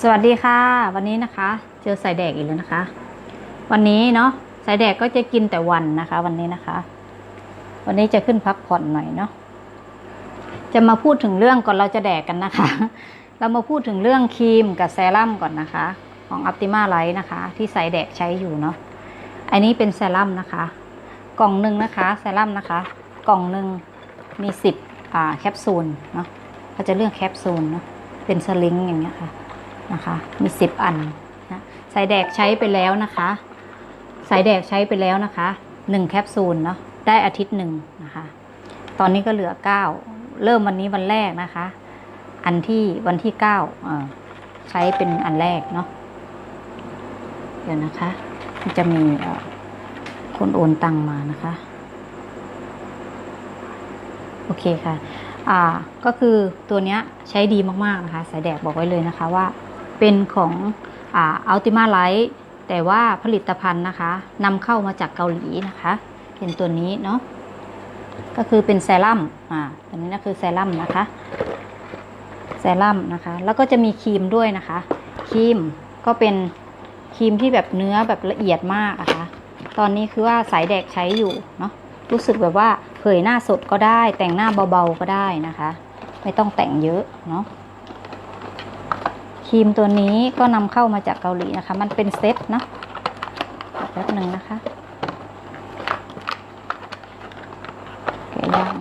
สวัสดีค่ะ วันนี้นะคะ เจอสายแดกอีกแล้วนะคะ วันนี้เนาะสายแดกก็จะกินแต่วันนะคะ วันนี้นะคะ วันนี้จะขึ้นพักผ่อนหน่อยเนาะจะมาพูดถึงเรื่องก่อนเราจะแดกกันนะคะ เรามาพูดถึงเรื่องครีมกับเซรั่มก่อนนะคะ ของ Optima Light นะคะ ที่สายแดกใช้อยู่เนาะอันนี้เป็นเซรั่มนะคะ กล่องหนึ่งนะคะเซรั่มนะคะ กล่องหนึ่งมีสิบอ่าแคปซูลเนาะเขาจะเลือกแคปซูลเนาะเป็นสลิงอย่างเงี้ยค่ะ นะคะ มีสิบอันนะสายแดกใช้ไปแล้วนะคะ สายแดกใช้ไปแล้วนะคะหนึ่งแคปซูลเนาะได้อาทิตย์หนึ่งนะคะ ตอนนี้ก็เหลือเก้าเริ่มวันนี้วันแรกนะคะ อันที่วันที่เก้าใช้เป็นอันแรกเนาะเดี๋ยวนะคะ จะมีคนโอนตังมานะคะ โอเคค่ะ อ่าก็คือตัวเนี้ยใช้ดีมาก ๆ นะคะ สายแดกบอกไว้เลยนะคะว่า เป็นของอัลติมาไลท์แต่ว่าผลิตภัณฑ์นะคะนำเข้ามาจากเกาหลีนะคะ เป็นตัวนี้เนาะก็คือเป็นเซรั่มอ่าตัวนี้นะคือเซรั่มนะคะเซรั่มนะคะ แล้วก็จะมีครีมด้วยนะคะครีมก็เป็นครีมที่แบบเนื้อแบบละเอียดมากนะคะ ตอนนี้คือว่าสายแดกใช้อยู่เนาะรู้สึกแบบว่าเผยหน้าสดก็ได้ แต่งหน้าเบาๆก็ได้นะคะ ไม่ต้องแต่งเยอะเนาะ รีมตัวนี้ก็นำเข้ามาจากเกาหลีนะคะ มันเป็นเซตนะแป๊บหนึ่งนะคะแกะย่าง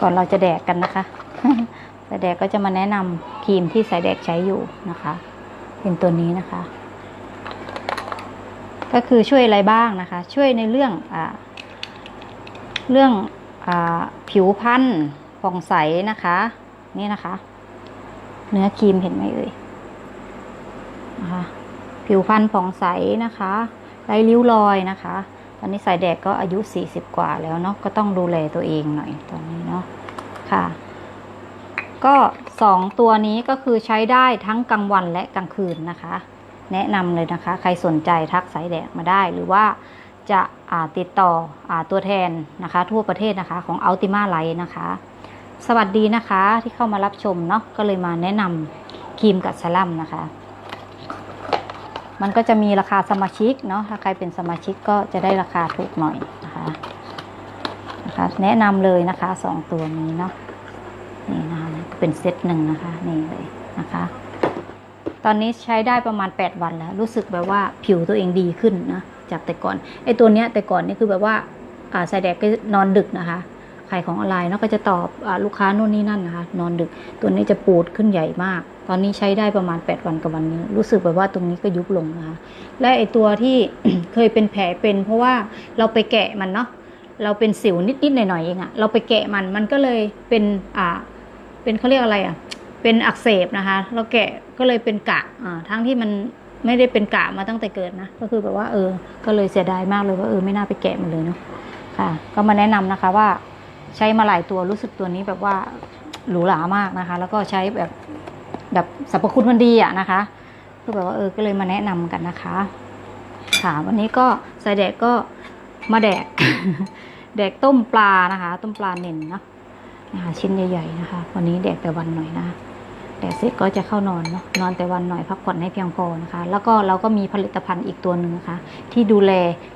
ก่อนเราจะแดกกันนะคะสายแดกก็จะมาแนะนำครีมที่สายแดกใช้อยู่นะคะ เป็นตัวนี้นะคะ ก็คือช่วยอะไรบ้างนะคะ ช่วยในเรื่องอเรื่องอผิวพรรณผ่องใสนะคะ นี่นะคะ เนื้อครีมเห็นไหมเอ่ยนะคะผิวพรรณผ่องใสนะคะไร้ริ้วรอยนะคะตอนนี้สายแดกก็อายุ 40 กว่าแล้วเนาะก็ต้องดูแลตัวเองหน่อยตอนนี้เนาะค่ะ ก็สองตัวนี้ก็คือใช้ได้ทั้งกลางวันและกลางคืนนะคะ แนะนำเลยนะคะ ใครสนใจทักสายแดกมาได้หรือว่าจะาติดต่ออตัวแทนนะคะ ทั่วประเทศนะคะของ Ultima Light นะคะ สวัสดีนะคะที่เข้ามารับชมเนาะก็เลยมาแนะนำครีมกับเซรั่มนะคะ มันก็จะมีราคาสมาชิกเนาะถ้าใครเป็นสมาชิกก็จะได้ราคาถูกหน่อยนะคะนะคะแนะนำเลยนะคะสองตัวนี้เนาะนี่นะคะเป็นเซตหนึ่งนะคะนี่เลยนะคะ ตอนนี้ใช้ได้ประมาณ 8 วันแล้ว รู้สึกแบบว่าผิวตัวเองดีขึ้นนะจากแต่ก่อนไอ้ตัวเนี้ยแต่ก่อนนี่คือแบบว่าอ่าสายแดกก็นอนดึกนะคะ ขายของออนไลน์เนาะก็จะตอบอลูกค้านู่นนี่นั่นนะคะ นอนดึก ตัวนี้จะปูดขึ้นใหญ่มาก ตอนนี้ใช้ได้ประมาณ 8 วันกับวันนี้ รู้สึกแบบว่าตรงนี้ก็ยุบลงนะคะ และไอตัวที่เคยเป็นแผลเป็น เพราะว่าเราไปแกะมันเนาะเราเป็นสิวนิดๆหน่อยๆเองอะเราไปแกะมันมันก็เลยเป็นอ่าเป็นเขาเรียกอะไรอะเป็นอักเสบนะคะ เราแกะก็เลยเป็นกะอ่าทั้งที่มันไม่ได้เป็นกะมาตั้งแต่เกิดนะ ก็คือแบบว่าเออ ก็เลยเสียดายมากเลยว่าเออไม่น่าไปแกะมันเลยเนาะค่ะ ก็มาแนะนำนะคะว่า ใช้มาหลายตัวรู้สึกตัวนี้แบบว่าหรูหรามากนะคะ แล้วก็ใช้แบบแบบสรรพคุณมันดีอะนะคะก็แบบว่าเออก็เลยมาแนะนำกันนะคะค่ะวันนี้ก็ใส่แดกก็มาแดก แดกต้มปลานะคะ ต้มปลาเน่นเนาะนะคะชิ้นใหญ่ๆนะคะ วันนี้แดกแต่วันหน่อยนะแดกเสร็จก็จะเข้านอนเนาะนอนแต่วันหน่อยพักผ่อนให้เพียงพอนะคะ แล้วก็เราก็มีผลิตภัณฑ์อีกตัวหนึ่งนะคะ ที่ดูแล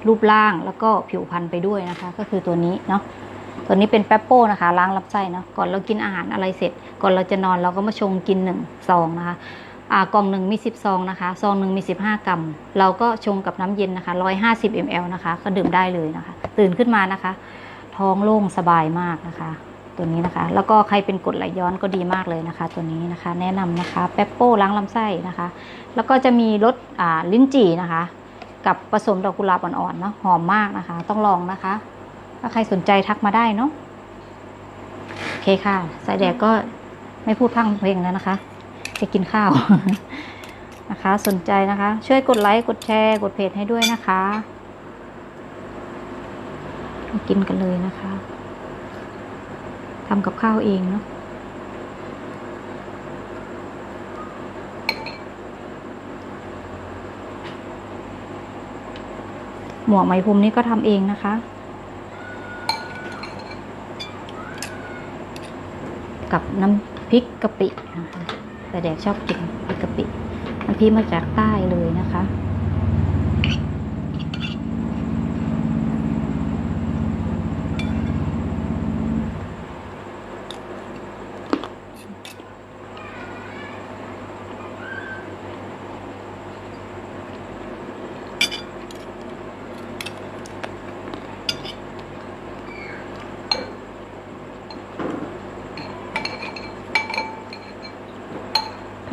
รูปร่างแล้วก็ผิวพรรณไปด้วยนะคะ ก็คือตัวนี้เนาะ ตัวนี้เป็นแป๊บโป้นะคะ ล้างลำไส้เนาะก่อนเรากินอาหารอะไรเสร็จ ก่อนเราจะนอนเราก็มาชงกินหนึ่งซองนะคะอ่ากล่องหนึ่งมี 10 ซองนะคะ ซองหนึ่งมี 15 กรัม เราก็ชงกับน้ำเย็นนะคะ 150 ml นะคะ ก็ดื่มได้เลยนะคะ ตื่นขึ้นมานะคะ ท้องโล่งสบายมากนะคะ ตัวนี้นะคะ แล้วก็ใครเป็นกรดไหลย้อนก็ดีมากเลยนะคะ ตัวนี้นะคะ แนะนำนะคะ แป๊บโป้ล้างลำไส้นะคะ แล้วก็จะมีรสอ่าลิ้นจี่นะคะ กับผสมดอกกุหลาบอ่อนๆเนาะ หอมมากนะคะ ต้องลองนะคะ ถ้าใครสนใจทักมาได้เนาะโอเคค่ะ สายแดกก็ไม่พูดพร่งเพลงแล้วนะคะจะกินข้าวนะคะ สนใจนะคะ ช่วยกดไลค์กดแชร์ กดเพจให้ด้วยนะคะมากินกันเลยนะคะทำกับข้าวเองเนาะหมวกไหมพรมนี้ก็ทำเองนะคะ กับน้ำพริกกะปินะคะแต่แดกชอบกินพริกกะปิน้ำพริกมาจากใต้เลยนะคะ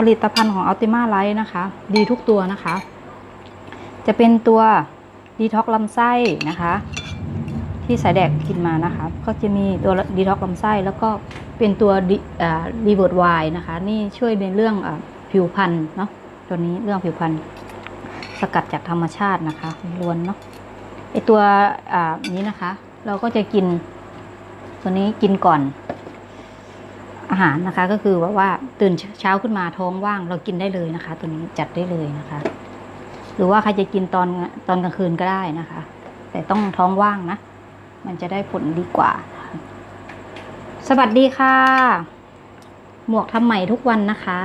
ลิตภัณฑ์ของ Ultima Life นะคะ ดีทุกตัวนะคะ จะเป็นตัวดีท็อกลำไส้นะคะ ที่สายแดกกินมานะคะ ก็จะมีตัวดีท็อกลำไส้แล้วก็เป็นตัวรีเวิร์ดไวนะคะ นี่ช่วยในเรื่องอผิวพรรณเนาะตัวนี้เรื่องผิวพรรณสกัดจากธรรมชาตินะคะล้วนเนาะไอตัวนี้นะคะ เราก็จะกินตัวนี้กินก่อน อาหารนะคะก็คือว่าว่าตื่นเช้าขึ้นมาท้องว่างเรากินได้เลยนะคะ ตัวนี้จัดได้เลยนะคะ หรือว่าใครจะกินตอนตอนกลางคืนก็ได้นะคะ แต่ต้องท้องว่างนะ มันจะได้ผลดีกว่า สวัสดีค่ะ หมวกทำใหม่ทุกวันนะคะ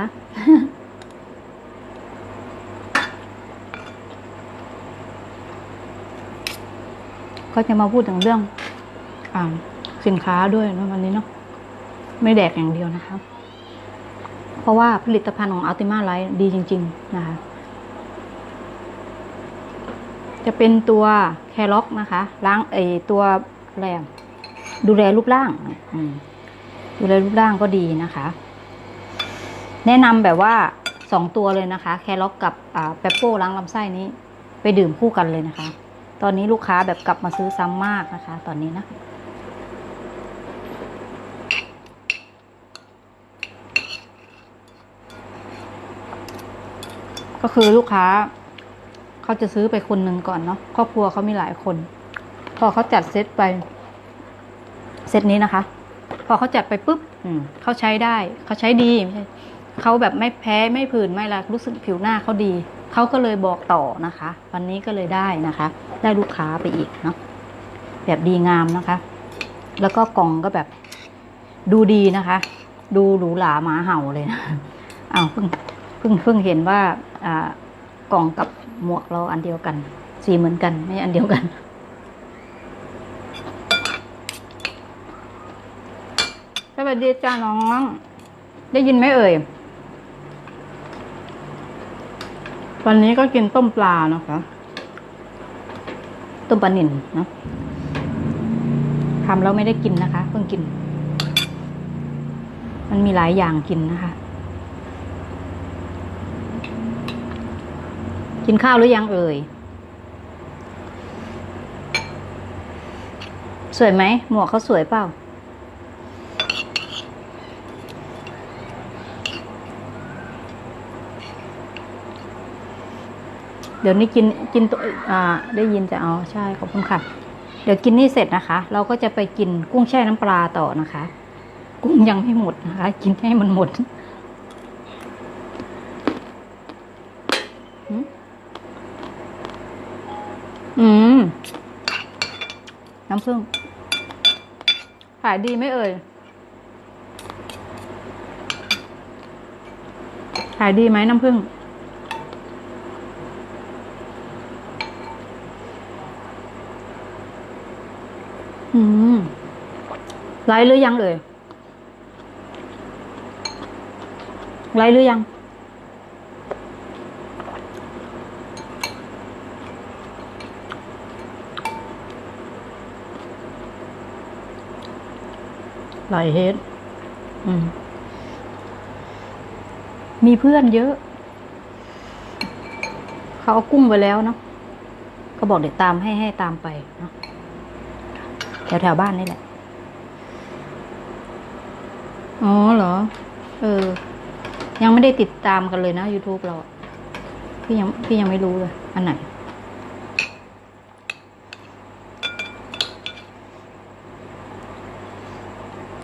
ก็จะมาพูดถึงเรื่องอาสินค้าด้วยนะวันนี้เนาะ ไม่แดกอย่างเดียวนะคะ เพราะว่าผลิตภัณฑ์ของ Ultima Life ดีจริง ๆ นะคะ จะเป็นตัวแคล็อกนะคะ ล้างไอตัวอะไรดูแลรูปร่างดูแลรูปร่างก็ดีนะคะ แนะนำแบบว่าสองตัวเลยนะคะ แคล็อกกับอ่าเปปโป้ล้างลำไส้นี้ ไปดื่มคู่กันเลยนะคะ ตอนนี้ลูกค้าแบบกลับมาซื้อซ้ำมากนะคะ ตอนนี้นะ ก็คือลูกค้าเขาจะซื้อไปคนหนึ่งก่อนเนาะครอบครัวเขามีหลายคน พอเขาจัดเซตไป เซตนี้นะคะ พอเขาจัดไปปุ๊บเขาใช้ได้เขาใช้ดีเขาแบบไม่แพ้ไม่ผื่นไม่ละรู้สึกผิวหน้าเขาดีเขาก็เลยบอกต่อนะคะ วันนี้ก็เลยได้นะคะ ได้ลูกค้าไปอีกเนาะแบบดีงามนะคะ แล้วก็กล่องก็แบบดูดีนะคะ ดูหรูหราหมาเห่าเลยนะอ้าวเพิ่ง พิ่งเพิ่งเห็นว่าอ่ากล่องกับหมวกเราอันเดียวกัน สีเหมือนกัน ไม่อันเดียวกัน สวัสดีจ้าน้อง ได้ยินไหมเอ่ย วันนี้ก็กินต้มปลาเนาะคะต้มปลาหนินเนาะทำแล้วไม่ได้กินนะคะ เพิ่งกิน มันมีหลายอย่างกินนะคะ กินข้าวหรือยังเอ่ย สวยไหม หมวกเขาสวยเปล่า เดี๋ยวนี้กินกินตัวอ่าได้ยินจะเอาใช่ ขอบคุณค่ะ เดี๋ยวกินนี่เสร็จนะคะ เราก็จะไปกินกุ้งแช่น้ำปลาต่อนะคะ กุ้งยังไม่หมดนะคะ กินให้มันหมด อืม น้ำผึ้งขายดีไหมเอ่ย ขายดีไหมน้ำผึ้งอืมไลฟ์หรือยังเอ่ยไลฟ์หรือยัง หลายเฮดอืมมีเพื่อนเยอะ เขาเอากุ้งไปแล้วเนาะก็บอกเดี๋ยวตามให้ให้ตามไปเนาะแถวแถวบ้านนี่แหละ อ๋อเหรอ เออ ยังไม่ได้ติดตามกันเลยนะ YouTube เรา พี่ยังพี่ยังไม่รู้เลย อันไหน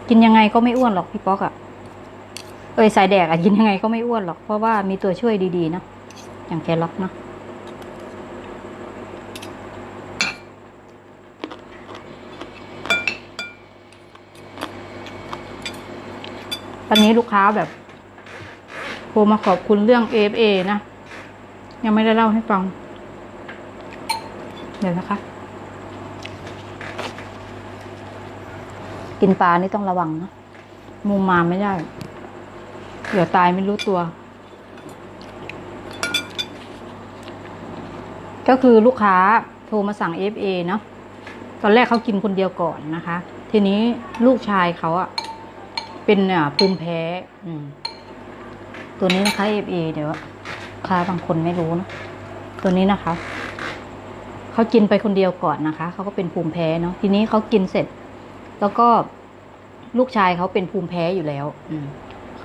กินยังไงก็ไม่อ้วนหรอกพี่ป๊อกอะเอ้ยสายแดกอะกินยังไงก็ไม่อ้วนหรอก เพราะว่ามีตัวช่วยดีๆนะอย่างแครอทเนาะวันนี้ลูกค้าแบบโทรมาขอบคุณเรื่อง AFA นะ ยังไม่ได้เล่าให้ฟัง เดี๋ยวนะคะ กินปลานี่ต้องระวังนะมุมมาไม่ได้ เดี๋ยวตายไม่รู้ตัว ก็คือลูกค้าโทรมาสั่ง FA เนาะตอนแรกเขากินคนเดียวก่อนนะคะ ทีนี้ลูกชายเขาอะเป็นอะภูมิแพ้ตัวนี้นะคะ FA เดี๋ยวค้าบางคนไม่รู้นะตัวนี้นะคะเขากินไปคนเดียวก่อนนะคะเขาก็เป็นภูมิแพ้เนาะทีนี้เขากินเสร็จ แล้วก็ลูกชายเขาเป็นภูมิแพ้อยู่แล้ว อืม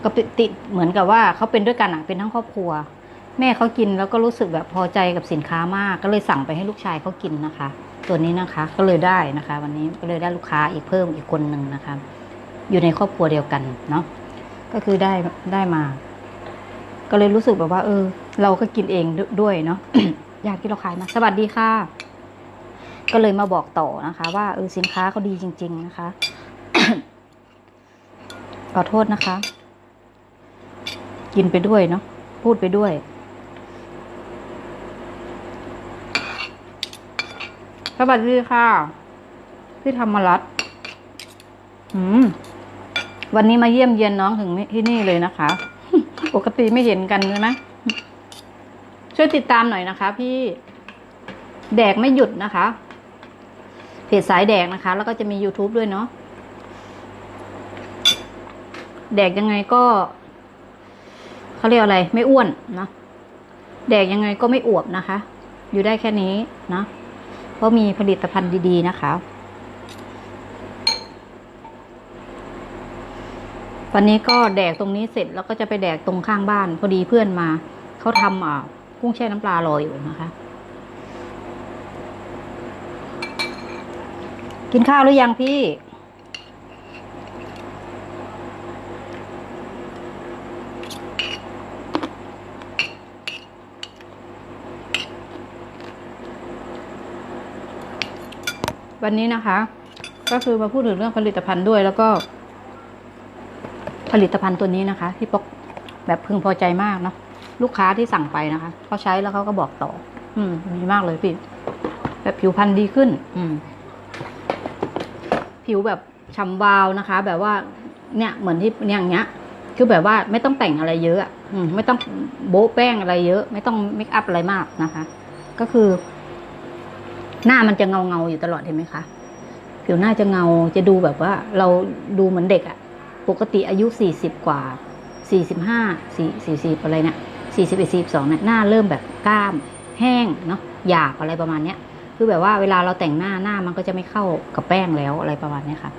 ก็ติติเหมือนกับว่าเขาเป็นด้วยกันอะเป็นทั้งครอบครัว แม่เขากินแล้วก็รู้สึกแบบพอใจกับสินค้ามาก ก็เลยสั่งไปให้ลูกชายเขากินนะคะ ตัวนี้นะคะ ก็เลยได้นะคะ วันนี้ก็เลยได้ลูกค้าอีกเพิ่มอีกคนหนึ่งนะคะ อยู่ในครอบครัวเดียวกันเนาะก็คือได้ได้มา ก็เลยรู้สึกแบบว่า เออ เราก็กินเองดด้วยเนาะอยากที่เราขายมาสวัสดีค่ะ ก็เลยมาบอกต่อนะคะ ว่าเออสินค้าเขาดีจริง ๆ นะคะ ขอโทษนะคะ กินไปด้วยเนาะพูดไปด้วย สวัสดีค่ะ พี่ธรรมรัตน์อืมวันนี้มาเยี่ยมเยียนน้องถึงที่นี่เลยนะคะ ปกติไม่เห็นกันใช่ไหมช่วยติดตามหน่อยนะคะ พี่ แดกไม่หยุดนะคะ เพจสายแดกนะคะ แล้วก็จะมี YouTube ด้วยเนาะแดกยังไงก็เขาเรียกอะไร ไม่อ้วนนะแดกยังไงก็ไม่อวบนะคะ อยู่ได้แค่นี้นะเพราะมีผลิตภัณฑ์ดีๆนะคะวันนี้ก็แดกตรงนี้เสร็จแล้วก็จะไปแดกตรงข้างบ้าน พอดีเพื่อนมาเขาทำอ่ากุ้งแช่น้ำปลารออยู่นะคะ กินข้าวหรือยังพี่ วันนี้นะคะ ก็คือมาพูดถึงเรื่องผลิตภัณฑ์ด้วยแล้วก็ ผลิตภัณฑ์ตัวนี้นะคะ ที่ปกแบบพึงพอใจมากเนาะลูกค้าที่สั่งไปนะคะเขาใช้แล้วเขาก็บอกต่อ อืมดีมากเลยพี่ แบบผิวพรรณดีขึ้น อืม ผิวแบบฉ่ำวาวนะคะ แบบว่าเนี่ยเหมือนที่เนี่ยอย่างเงี้ย คือแบบว่าไม่ต้องแต่งอะไรเยอะอะอืมไม่ต้องโบ๊ะแป้งอะไรเยอะ ไม่ต้องเมคอัพอะไรมากนะคะ ก็คือ หน้ามันจะเงาเงาๆอยู่ตลอดเห็นไหมคะผิวหน้าจะเงาจะดูแบบว่า เราดูเหมือนเด็กอะปกติอายุสี่สิบกว่าสี่สิบห้าสี่สี่สิบอะไรเนี่ยสี่สิบเอ็ดสี่สองเนี่ยหน้าเริ่มแบบกล้าม แห้งเนาะหยาบอะไรประมาณเนี้ย คือแบบว่าเวลาเราแต่งหน้าหน้ามันก็จะไม่เข้ากับแป้งแล้วอะไรประมาณนี้ค่ะ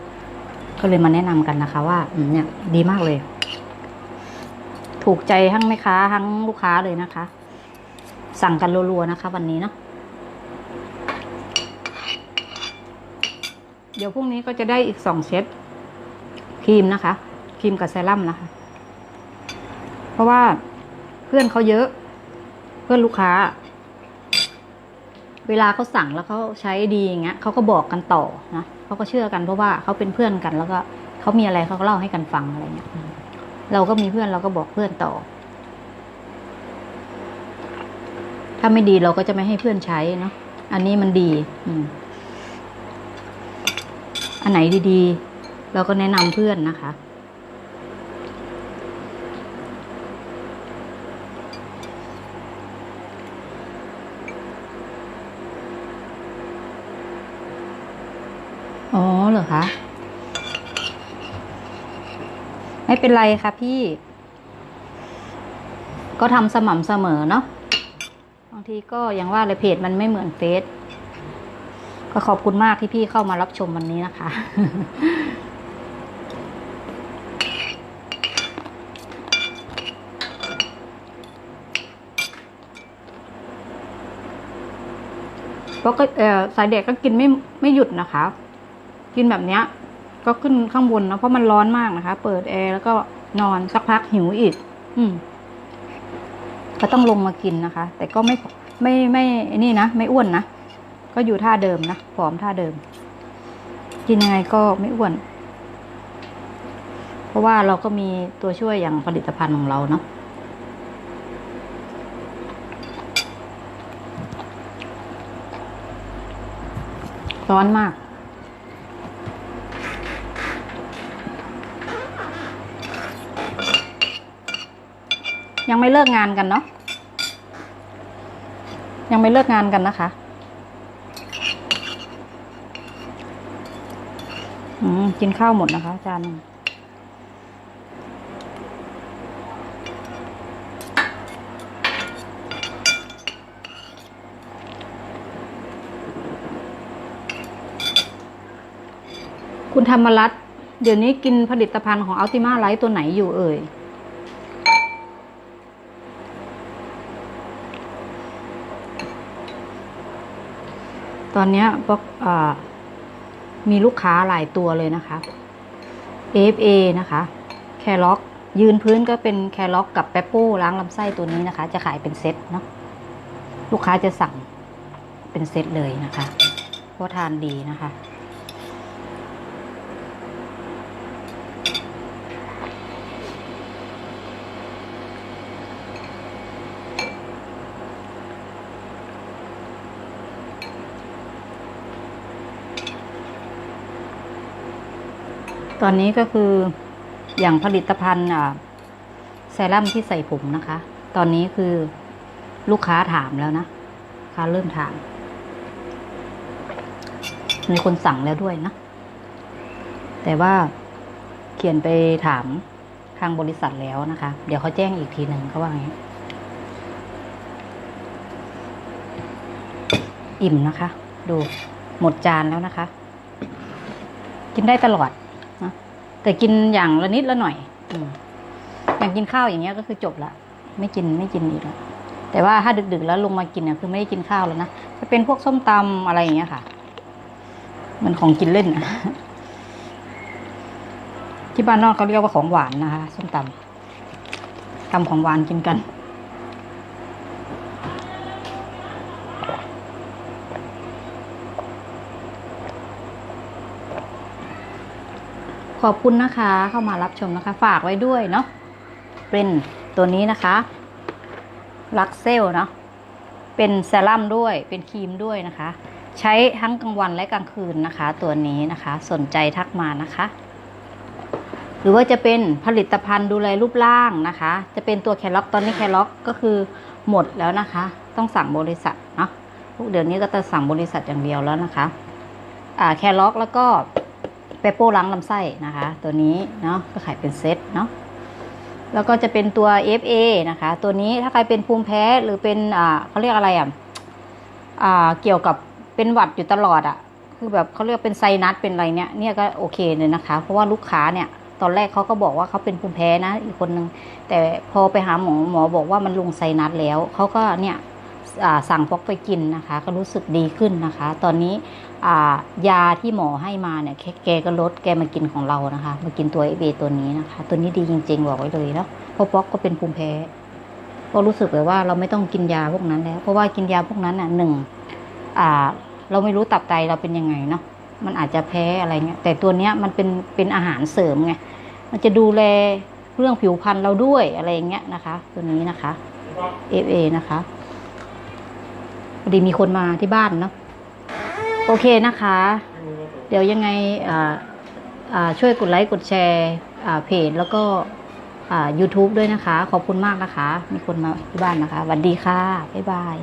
ก็เลยมาแนะนำกันนะคะ ว่าเนี่ยดีมากเลย ถูกใจทั้งแม่ค้าทั้งลูกค้าเลยนะคะ สั่งกันรัวๆนะคะ วันนี้เนาะเดี๋ยวพรุ่งนี้ก็จะได้อีกสองเซตครีมนะคะครีมกับเซรั่มนะคะ เพราะว่าเพื่อนเขาเยอะ เพื่อนลูกค้า เวลาเขาสั่งแล้วเขาใช้ดีอย่างเงี้ยเขาก็บอกกันต่อนะเขาก็เชื่อกันเพราะว่าเขาเป็นเพื่อนกัน แล้วก็เขามีอะไรเขาก็เล่าให้กันฟังอะไรเงี้ยเราก็มีเพื่อนเราก็บอกเพื่อนต่อ ถ้าไม่ดีเราก็จะไม่ให้เพื่อนใช้เนาะอันนี้มันดี อืมอันไหนดีๆ เราก็แนะนำเพื่อนนะคะ อ๋อเหรอคะ ไม่ เป็นไรค่ะพี่ ก็ทำสม่ำเสมอเนาะบางทีก็อย่างว่าเลยเพจมันไม่เหมือนเฟซก็ขอบคุณมากที่พี่เข้ามารับชมวันนี้นะคะ เพราะก็สายแดกก็กินไม่ไม่หยุดนะคะ กินแบบเนี้ย ก็ขึ้นข้างบนนะเพราะมันร้อนมากนะคะ เปิดแอร์แล้วก็นอนสักพักหิวอีก อืมก็ต้องลงมากินนะคะ แต่ก็ไม่ไม่ไม่นี่นะไม่อ้วนนะก็อยู่ท่าเดิมนะผอมท่าเดิม กินยังไงก็ไม่อ้วน เพราะว่าเราก็มีตัวช่วยอย่างผลิตภัณฑ์ของเราเนาะร้อนมาก ยังไม่เลิกงานกันเนาะยังไม่เลิกงานกันนะคะอืมกินข้าวหมดนะคะจานคุณธรรมรัตน์เดี๋ยวนี้กินผลิตภัณฑ์ของอัลติมาไลท์ตัวไหนอยู่เอ่ย อนนี้กอ่ามีลูกค้าหลายตัวเลยนะคะ AFA นะคะแคล็อกยืนพื้นก็เป็นแคล็อกกับแปปโป้ล้างลำไส้ตัวนี้นะคะ จะขายเป็นเซตเนาะลูกค้าจะสั่งเป็นเซตเลยนะคะเพราะทานดีนะคะ ตอนนี้ก็คืออย่างผลิตภัณฑ์อ่าเซรั่มที่ใส่ผมนะคะ ตอนนี้คือลูกค้าถามแล้วนะค้าเริ่มถาม มีคนสั่งแล้วด้วยนะ แต่ว่าเขียนไปถามทางบริษัทแล้วนะคะ เดี๋ยวเขาแจ้งอีกทีหนึ่งเขาว่าไงอิ่มนะคะ ดูหมดจานแล้วนะคะ กินได้ตลอด แต่กินอย่างละนิดละหน่อย อืมอย่างกินข้าวอย่างเงี้ยก็คือจบละไม่กินไม่กินอีกแล้วแต่ว่าถ้าดึกๆแล้วลงมากินเนี่ยคือไม่ได้กินข้าวแล้วนะจะเป็นพวกส้มตำอะไรอย่างเงี้ยค่ะ มันของกินเล่นนะที่บ้านนอกเขาเรียกว่าของหวานนะคะ ส้มตำทำของหวานกินกัน ขอบคุณนะคะเข้ามารับชมนะคะ ฝากไว้ด้วยเนาะเป็นตัวนี้นะคะลักเซลเนาะเป็นเซรั่มด้วยเป็นครีมด้วยนะคะ ใช้ทั้งกลางวันและกลางคืนนะคะ ตัวนี้นะคะสนใจทักมานะคะ หรือว่าจะเป็นผลิตภัณฑ์ดูแลรูปร่างนะคะ จะเป็นตัวแคล็อกตอนนี้แคล็อกก็คือหมดแล้วนะคะ ต้องสั่งบริษัทเนาะพวกเดี๋ยวนี้ก็จะสั่งบริษัทอย่างเดียวแล้วนะคะ อ่าแคล็อกแล้วก็ เปปโป้ล้างลำไส้นะคะ ตัวนี้เนาะก็ขายเป็นเซตเนาะแล้วก็จะเป็นตัว FA นะคะ ตัวนี้ถ้าใครเป็นภูมิแพ้หรือเป็นอ่าเขาเรียกอะไรอะอ่าเกี่ยวกับเป็นหวัดอยู่ตลอดอะคือแบบเขาเรียกเป็นไซนัสเป็นอะไรเนี่ยเนี่ยก็โอเคเลยนะคะ เพราะว่าลูกค้าเนี่ยตอนแรกเขาก็บอกว่าเขาเป็นภูมิแพ้นะอีกคนนึงแต่พอไปหาหมอหมอบอกว่ามันลงไซนัสแล้วเขาก็เนี่ยอ่าสั่งพกไปกินนะคะ ก็รู้สึกดีขึ้นนะคะ ตอนนี้ ยาที่หมอให้มาเนี่ยแค่แกก็ลดแกมากินของเรานะคะ มากินตัวเอเบตัวนี้นะคะ ตัวนี้ดีจริง ๆ บอกไว้เลยเนาะเพราะป๊อกก็เป็นภูมิแพ้ ก็รู้สึกเลยว่าเราไม่ต้องกินยาพวกนั้นแล้ว เพราะว่ากินยาพวกนั้นอะหนึ่งอ่าเราไม่รู้ตับไตเราเป็นยังไงเนาะมันอาจจะแพ้อะไรเงี้ยแต่ตัวเนี้ยมันเป็นเป็นอาหารเสริมไงมันจะดูแลเรื่องผิวพรรณเราด้วยอะไรอย่างเงี้ยนะคะ ตัวนี้นะคะ FA นะคะพอดีมีคนมาที่บ้านเนาะ โอเคนะคะ เดี๋ยวยังไงช่วยกดไลค์กดแชร์เพจแล้วก็อ่า YouTube ด้วยนะคะ ขอบคุณมากนะคะ มีคนมาที่บ้านนะคะสวัสดีค่ะ บ๊ายบาย